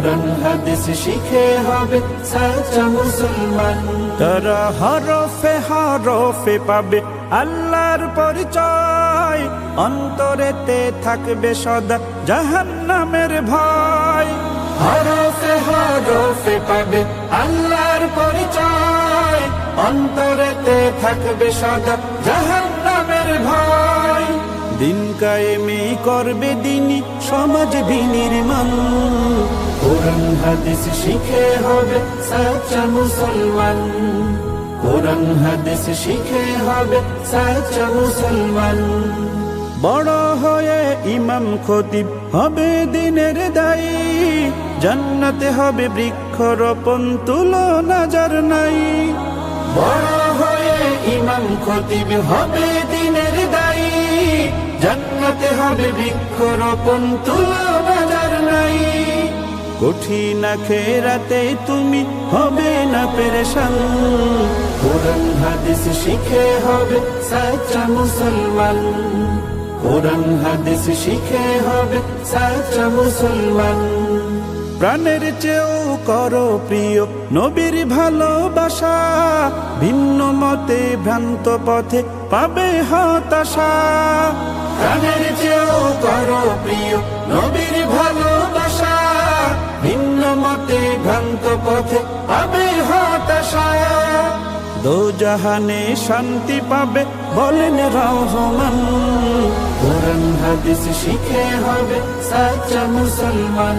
কোরআন হাদিস শিখে হবে সাচ্চা মুসলমান। তারা হরফে হরফে পাবে আল্লাহর পরিচয়। অন্তরে অন্তরেতে থাকবে সদা জাহান্নামের ভয়। হরফে হরফে পাবে আল্লাহর পরিচয়। অন্তরেতে থাকবে সদা জাহান্নামের ভয়। দিন কায়েমি করবে দিনই সমাজ বিনির্মাণ। কোরআন হাদিস শিখে হবে সাচ্চা মুসলমান। কোরআন হাদিস শিখে হবে সাচ্চা মুসলমান। বড় হয়ে ইমাম খতিব হবে দিনের দায়ী। জান্নাতে হবে বৃক্ষরোপণ তুলনা যার নাই। বড় হয়ে ইমাম খতিব হবে জান্নাতে হবে বৃক্ষরোপণ তুলো বাজার নাই। কঠিন খেরাতে তুমি হবে না পেরেশান। কোরআন, হাদিস শিখে হবে সাচ্চা মুসলমান। কোরআন, হাদিস শিখে হবে সাচ্চা মুসলমান। প্রাণের চেয়েও কর প্রিয় নবীর ভালোবাসা ভিন্ন মতে ভ্রান্ত পথে পাবে হতাশা। প্রাণের চেয়েও কর প্রিয় নবীর ভালোবাসা ভিন্ন মতে ভ্রান্ত পথে পাবে হতাশা। দো জাহানে শান্তি পাবে বলেন রহমান, কোরআন হাদিস শিখে হবে সাচ্চা মুসলমান।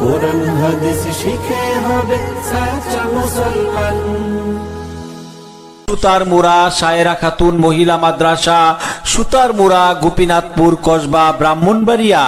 কোরআন হাদিস শিখে হবে মুসলমান। সায়রা খাতুন মহিলা মাদ্রাসা সুতার মুরা গোপীনাথপুর কসবা ব্রাহ্মণবাড়িয়া।